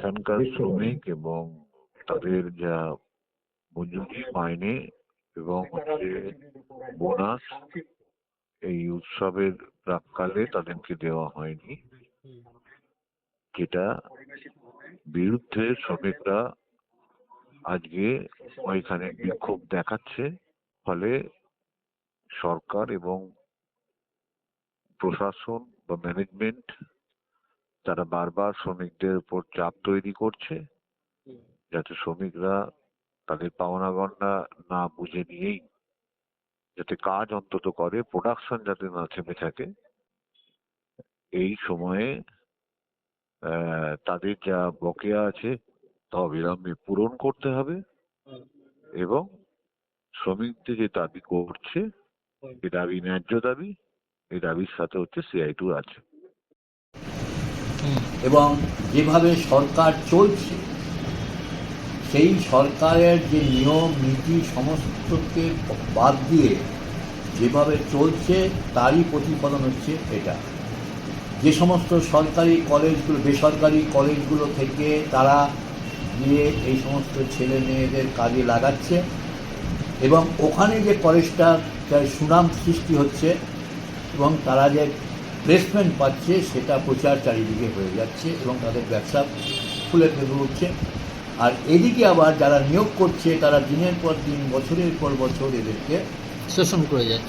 এখানকার শ্রমিক এবং তাদের যা মজুরি মাইনে এবং বোনাস এই উৎসবের প্রাককালে তাদেরকে দেওয়া হয়নি। যেটা বিরুদ্ধে শ্রমিকরা আজকে ওইখানে বিক্ষোভ দেখাচ্ছে ফলে সরকার এবং প্রশাসন বা ম্যানেজমেন্ট তারা বারবার শ্রমিকদের উপর চাপ তৈরি করছে, যাতে শ্রমিকরা তাদের পাওনা গন্ডা না বুঝে নিয়েই যাতে কাজ অন্তত করে প্রোডাকশন যাতে না থেমে থাকে। এই সময়ে তাদের যা বকেয়া আছে তা অবিলম্বে পূরণ করতে হবে এবং শ্রমিকদের যে দাবি করছে এই দাবি ন্যায্য দাবি এই দাবির সাথে হচ্ছে সিআই টু আছে। এবং যেভাবে সরকার চলছে, সেই সরকারের যে নিয়ম, নীতি, সমস্তকে বাদ দিয়ে যেভাবে চলছে, তারই প্রতিফলন হচ্ছে এটা। যে সমস্ত সরকারি কলেজগুলো, বেসরকারি কলেজগুলো থেকে তারা গিয়ে এই সমস্ত ছেলে মেয়েদের কাজে লাগাচ্ছে এবং ওখানে যে কলেজটা সুনাম সৃষ্টি হচ্ছে এবং তারা যে প্লেসমেন্ট পাচ্ছে, সেটা প্রচার চারিদিকে হয়ে যাচ্ছে এবং তাদের ব্যবসা ফুলে ফেলে উঠছে। আর এদিকে আবার যারা নিয়োগ করছে, তারা দিনের পর দিন, বছরের পর বছর এদেরকে শোষণ করে যাচ্ছে।